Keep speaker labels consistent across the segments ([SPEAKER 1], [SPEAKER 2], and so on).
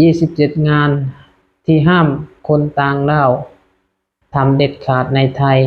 [SPEAKER 1] ยี่สิบเจ็ดงานที่ห้ามคนต่างด้าวทำเด็ดขาดในไทย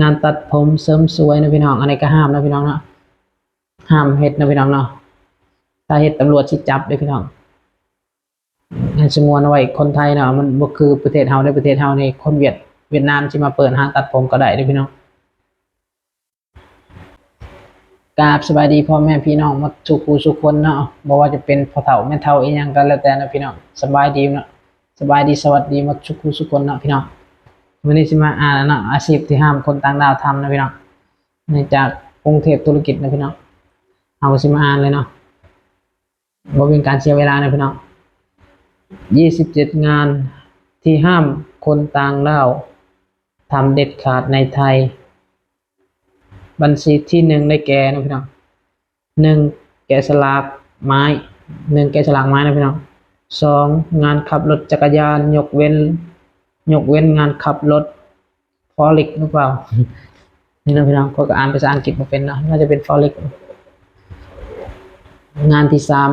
[SPEAKER 1] งานตัดผมเสริมสวยนะพี่น้องอันนี้ก็ห้ามนะพี่น้องเนาะห้ามเฮ็ดนะพี่น้องเนาะถ้าเฮ็ดตำรวจสิจับเด้อพี่น้องให้สงวนไว้คนไทยเนาะมันบ่คือประเทศเฮาในประเทศเฮานี่คนเวียดเวียดนามสิมาเปิดห้างตัดผมก็ได้เด้อพี่น้อง กราบสบายดีพ่อแม่พี่น้องมาทุกผู้ทุคนเนาะบ่ว่าจะเป็นพ่อเฒ่าแม่เฒ่าอีหยังก็แล้วแต่นะพี่น้องสบายดีเนาะสบายดีสวัสดีมาทุกผู้ทุคนเนาะพี่น้องวันนี้สิมาอ่านเนาะอาชีพที่ห้ามคนต่างดาวทำนะพี่น้องในจากกรุงเทพธุรกิจนะพี่น้องเอาสิมาอ่านเลยเนาะบ่เป็นการเสียเวลานะพี่น้อง27งานที่ห้ามคนต่างดาวทำเด็ดขาดในไทย บัญชีที่หนึ่งได้แก่นะพี่น้องหนึ่งแกะสลักไม้หนึ่งแกะสลักไม้นะพี่น้องสองงานขับรถจักรยาน ยกเว้น ยกเว้นงานขับรถฟอลิกหรือเปล่านี่นะพี่น้องก็อ่านภาษาอังกฤษมาเป็นนะน่าจะเป็นฟอลิกงานที่สาม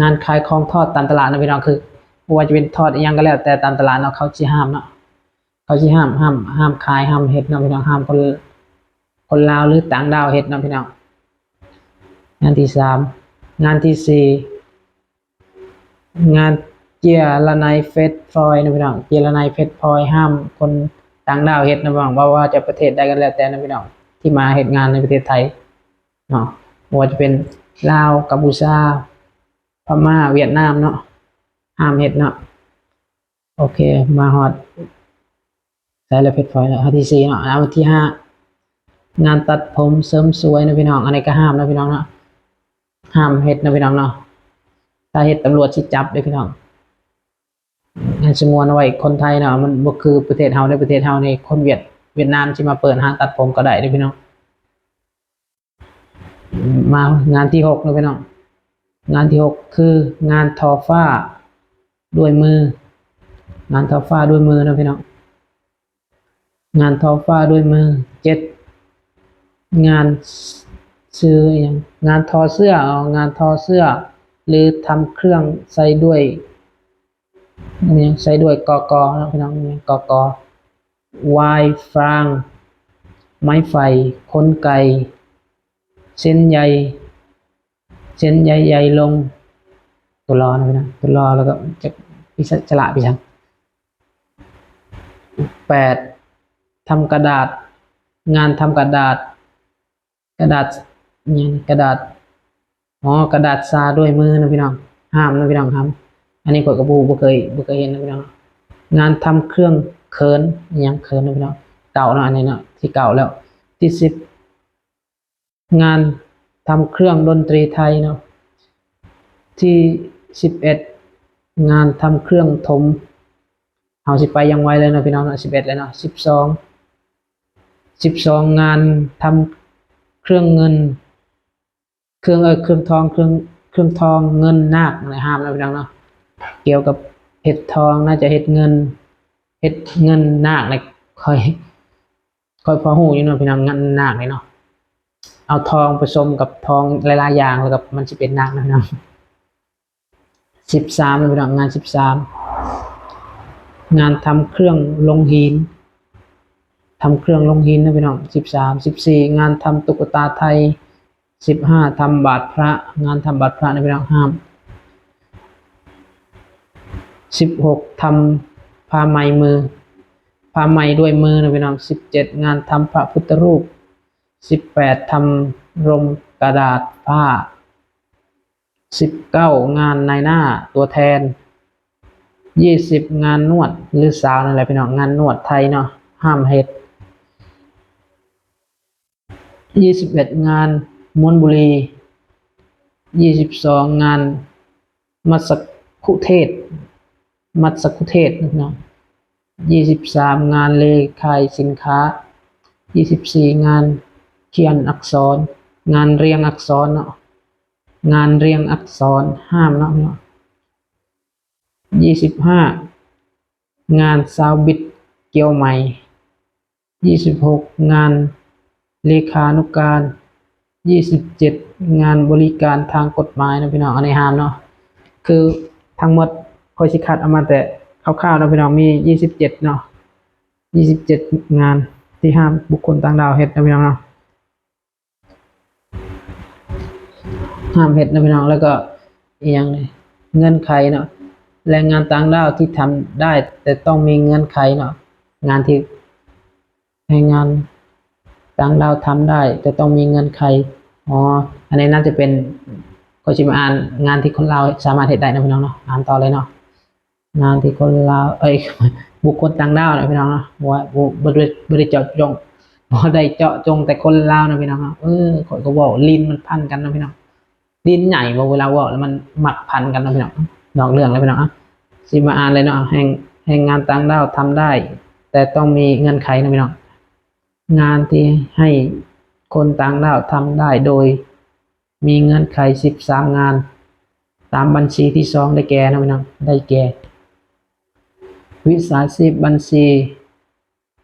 [SPEAKER 1] งานขายของทอดตามตลาดนะพี่น้องคือว่าจะเป็นทอดอยังก็แล้ว แต่ตามตลาดเนาะเขาชี้ห้ามเนาะเขาชี้ห้ามห้ามห้ามขายห้ามเฮ็ดนะพี่น้องห้ามคน คนลาวหรือต่างดาวเฮ็ดนาะพี่น้องงานที่สามงานที่สี่งานเจียระไนเฟสฟอยนะพี่น้องเจียระไนเฟสฟอยห้ามคนต่างดาวเฮ็ดนะพี่น้องว่าว่าจะประเทศใดกันแล้วแต่นะพี่น้องที่มาเฮ็ดงานในประเทศไทยเนาะว่าจะเป็นลาวกัมพูชาพม่าเวียดนามเนาะห้ามเฮ็ดเนาะโอเคมาฮอดใส่แล้วเฟสฟอยแล้วอันที่สี่เนาะอันที่ห้า งานตัดผมเสริมสวยนะพี่น้องอันนี้ก็ห้ามนะพี่น้องเนาะห้ามเฮ็ดนะพี่น้องเนาะถ้าเฮ็ดตำรวจสิจับเด้พี่น้องให้สงวนไว้คนไทยเนาะมันบ่คือประเทศเฮาในประเทศเฮาในคนเวียดเวียดนามสิมาเปิดห้างตัดผมก็ได้เด้อพี่น้องมางานที่หกนะพี่น้องงานที่หกคืองานทอฟ้าด้วยมือ งานทอฟ้าด้วยมือนะพี่น้องงานทอฟ้าด้วยมือเจ็ด งานซื้ออย่างงานทอเสื้อเอางานทอเสื้อ หรือทำเครื่องใส่ด้วยนี่ใส่ด้วยกอกอนะพี่น้องนี่กอกอวายฟราง ไม้ไฟขนไก่ เส้นใยเส้นใยใยลง ตัวรอนะพี่น้องตัวรอแล้วก็จะพิจละพิชังแปดทำกระดาษ งานทำกระดาษ กระดาษเนี่ยกระดาษอ๋อกระดาษซาด้วยมือนะพี่น้องห้ามนะพี่น้องห้ามอันนี้กดกระบูบ่เคยบ่เคยเห็นนะพี่น้องงานทำเครื่องเคินอิหยังเคินนะพี่น้องเก่าเนาะอันนี้เนาะที่เก่าแล้วที่สิบงานทำเครื่องดนตรีไทยเนาะที่สิบเอ็ดงานทำเครื่องถมเอาสิไปยังไวเลยนะพี่น้องสิบเอ็ดเลยเนาะสิบสองสิบสองงานทำ เครื่องเงิน เครื่องเออเครื่องทองเครื่องเครื่องทองเงินนาคอะไรห้ามนะพี่น้องเนาะเกี่ยวกับเห็ดทองน่าจะเห็ดเงินเห็ดเงินนาคเลยค่อยค่อยพอหูอยู่เนาะพี่น้องเงินนาคเลยเนาะเอาทองผสมกับทองหลายๆอย่างแล้วกับมันจะเป็นนาคนะพี่น้องสิบสามนะพี่น้องงานสิบสามงานทำเครื่องลงหิน ทำเครื่องลงหินนะพี่น้องสิบสามสิบสี่งานทำตุ๊กตาไทยสิบห้าทำบาทพระ งานทำบาทพระนะพี่น้องห้ามสิบหกทำผ้าไหมมือผ้าไหมด้วยมือนะพี่น้องสิบเจ็ดงานทำพระพุทธรูปสิบแปดทำรมกระดาษผ้าสิบเก้างานในหน้าตัวแทนยี่สิบงานนวดหรือสาวนั่นแหละพี่น้องงานนวดไทยเนาะห้ามเฮ็ด ยี่สิบเอ็ดงานม้วนบุรียี่สิบสองงานมัสคุเทศ มัสคุเทศนะพี่น้องยี่สิบสามงานเลขายสินค้ายี่สิบสี่งานเขียนอักษร งานเรียงอักษรเนาะงานเรียงอักษรห้ามเนาะพี่น้องยี่สิบห้างานซาวบิดเกี่ยวไหมยี่สิบหกงาน เลขานุการยี่สิบเจ็ดงานบริการทางกฎหมายนะพี่น้องอันนี้ห้ามเนาะคือทั้งหมดคอยสิคัดเอามาแต่คร่าวๆนะพี่น้องมียี่สิบเจ็ดเนาะยี่สิบเจ็ดงานที่ห้ามบุคคลต่างดาวเฮ็ดนะพี่น้องเนาะห้ามเฮ็ดนะพี่น้องแล้วก็อีกอย่างนึงเงื่อนไขเนาะแรงงานต่างด้าวที่ทำได้ แต่ต้องมีเงื่อนไขเนาะงานที่แรงงาน ต่างดาวทำได้ แต่ต้องมีเงื่อนไขอ๋ออันนี้น่าจะเป็นก็จะมาอ่านงานที่คนเราสามารถเห็นได้นะพี่น้องเนาะอ่านต่อเลยเนาะงานที่คนเราเอ้ยบุคคลต่างดาวนะพี่น้องเนาะว่าบริบริเจาะจงบ่ได้เจาะจงแต่คนลาวนะพี่น้องเนาะเออข่อยก็บอกลิ้นมันพันกันนะพี่น้องลิ้นใหญ่บ่เวลาว่าแล้วมันหมักพันกันนะพี่น้องนอกเรื่องแล้วพี่น้องอะสิมาอ่านเลยเนาะแห่งแห่งงานต่างดาวทำได้ แต่ต้องมีเงื่อนไขนะพี่น้อง งานที่ให้คนต่างดาวทำได้โดย มีเงื่อนไขสิบสามงาน ตามบัญชีที่สองได้แก่นะพี่น้องได้แก่ วิสาชีพบัญชี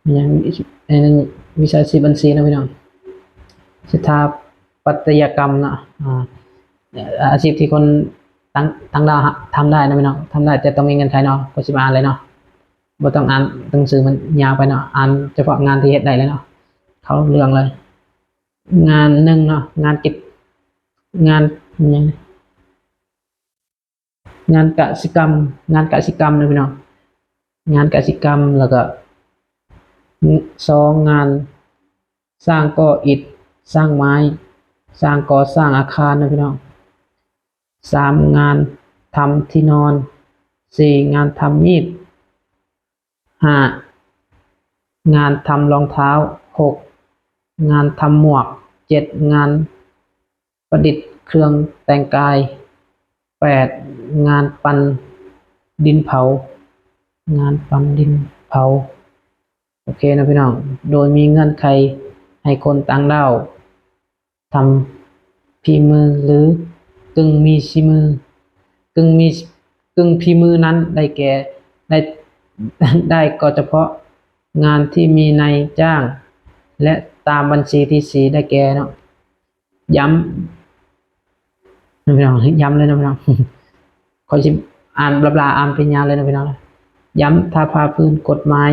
[SPEAKER 1] อันนั้นวิชาชีพบัญชีนะพี่น้องสถาปัตยกรรมนะอาอาชีพที่คนตั้งตั้งดาวทำได้นะพี่น้องทำได้แต่ต้องมีเงินไขเนาะก็สิมาอ่านเลยเนาะบ่ต้องอ่านหนังสือมันยาวไปเนาะอ่านเฉพาะงานที่เฮ็ดได้เลยเนาะ เขาเรื่องเลย งานหนึ่งเนาะงานกิจงานยังไงงานกสิกรรม งานกสิกรรมนะพี่น้องงานกสิกรรมแล้วก็สองงาน สร้างก่ออิฐสร้างไม้ สร้างก่อสร้างอาคารนะพี่น้องสามงานทำที่นอนสี่งานทำมีดห้างานทำรองเท้าหก งานทำหมวก เจ็ดงาน ประดิษฐ์เครื่องแต่งกายแปดงานปันดินเผา งานปันดินเผา โอเคนะพี่น้อง โดยมีเงื่อนไขให้คนต่างด้าวทำพีมือหรือกึ่งมีชีมือกึ่งมีกึ่งพีมือนั้นได้แก่ได้ได้ก็เฉพาะงานที่มีนายจ้าง และ ตามบัญชีที่สีได้แก่เนาะย้ำนะพี่น้องย้ำเลยนะพี่น้องขอชิอ่านบลาบลาอ่านเป็นยาวเลยนะพี่น้องย้ำถ้าพาพื้นกฎหมาย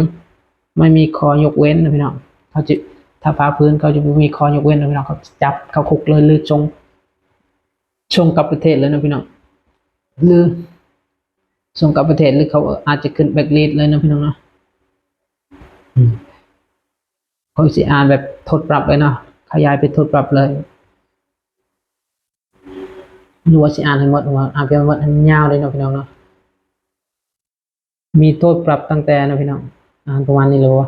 [SPEAKER 1] ไม่มีข้อยกเว้นนะพี่น้องเขาจะถ้าพาพื้นเขาจะไม่มีข้อยกเว้นนะพี่น้องเขาจับเขาคุกเลยหรือชงชงกับประเทศเลยนะพี่น้องหรือส่งกับประเทศหรือเขาอาจจะขึ้นแบล็คลิสต์เลยนะพี่น้องเนาะ อืมสิอ่านแบบโทษปรับเลยเนาะขยายไปโทษปรับเลยดูว่าสิอ่านให้หมดว่าอ่านไปหมดให้มันยาวเลยเนาะพี่น้องเนาะมีโทษปรับตั้งแต่นะพี่น้องอ่านประมาณนี้เลยวะ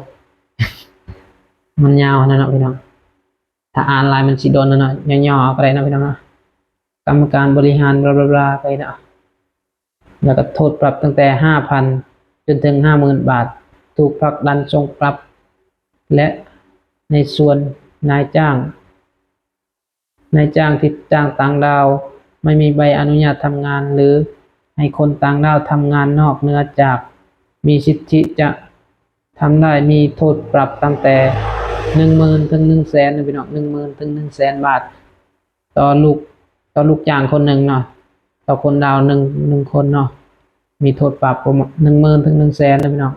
[SPEAKER 1] มันยาวนะเนาะพี่น้องถ้าอ่านลายมันสิโดนนะเนาะย่อๆอาไปเลยนะพี่น้องเนาะกรรมการบริหารบลาบลาไปเนาะแล้วก็โทษปรับตั้งแต่ห้าพันจนถึงห้าหมื่นบาท ถูกผลักดันส่งปรับ และ ในส่วนนายจ้าง นายจ้างที่จ้างต่างดาว ไม่มีใบอนุญาตทำงาน หรือให้คนต่างดาวทำงานนอกเหนือจาก มีสิทธิจะทำได้มีโทษปรับตั้งแต่หนึ่งหมื่นถึงหนึ่งแสนพี่น้องหนึ่งหมื่นถึงหนึ่งแสนบาท ต่อลูกต่อลูกจ้างคนหนึ่งเนาะต่อคนดาวหนึ่งหนึ่งคนเนาะมีโทษปรับประมาณหนึ่งหมื่นถึงหนึ่งแสนนะพี่น้อง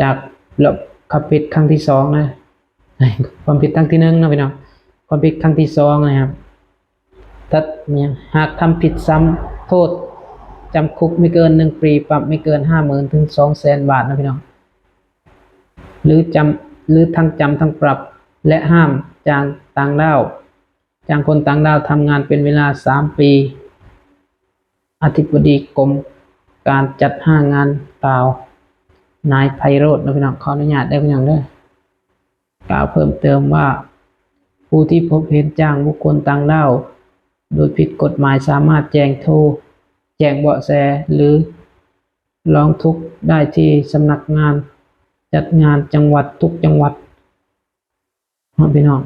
[SPEAKER 1] จากแล้วขับผิดครั้งที่สองนะ ความผิดครั้งที่หนึ่งนะพี่น้องความผิดครั้งที่สองนะครับถ้าเนี่ยหากทำผิดซ้ำโทษจำคุกไม่เกินหนึ่งปีปรับไม่เกินห้าหมื่นถึงสองแสนบาทนะพี่น้องหรือจำหรือทั้งจำทั้งปรับและห้ามจางต่างด้าวจางคนต่างด้าวทำงานเป็นเวลาสามปี อธิบดีกรมการจัดห้างานกล่านายไพโรจน์นะพี่น้องขออนุญาตได้พี่น้องด้วย กล่าวเพิ่มเติมว่า ผู้ที่พบเห็นจ้างบุคคลต่างด้าวโดยผิดกฎหมายสามารถแจ้งโทรแจ้งเบาะแสหรือร้องทุกข์ได้ที่สำนักงาน จัดงานจังหวัดทุกจังหวัดเนาะพี่น้อง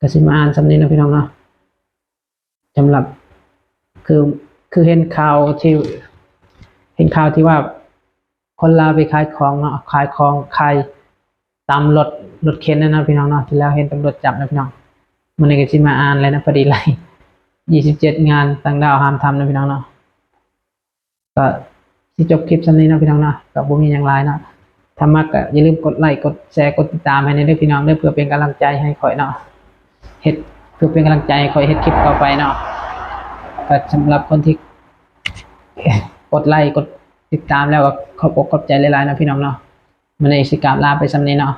[SPEAKER 1] กสิมาอ่านสำนี้นะพี่น้องเนาะสำหรับคือคือเห็นข่าวที่เห็นข่าวที่ว่าคนลาวไปขายของเนาะขายของขายตามรถ รถเข็นนั่นะพี่น้องเนาะที่แล้วเห็นตำรวจจับนะพี่น้องมันในกสิมาอ่านเลยนะพอดีเลยยี่สิบเจ็ดงานต่างดาวห้ามทำนะพี่น้องเนาะก็ที่จบคลิปสำนี้เนะพี่น้องเนาะกับบุมีอย่างไรเนาะถ้ามักก็อย่าลืมกดไลค์กดแชร์กดติดตามให้ในเด้อพี่น้องเด้อเพื่อเป็นกำลังใจให้ข่อยเนาะเฮ็ดเพื่อเป็นกำลังใจให้ข่อยเฮ็ดคลิปต่อไปเนาะก็สำหรับคนที่กดไลค์กดติดตามแล้วก็ขอบอกขอบใจหลายๆนะพี่น้องเนาะมันในสิกราบลาไปสำนี้เนาะ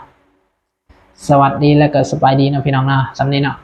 [SPEAKER 1] สวัสดีแล้วก็สบายดีเนาะพี่น้องเนาะสำนีเนาะ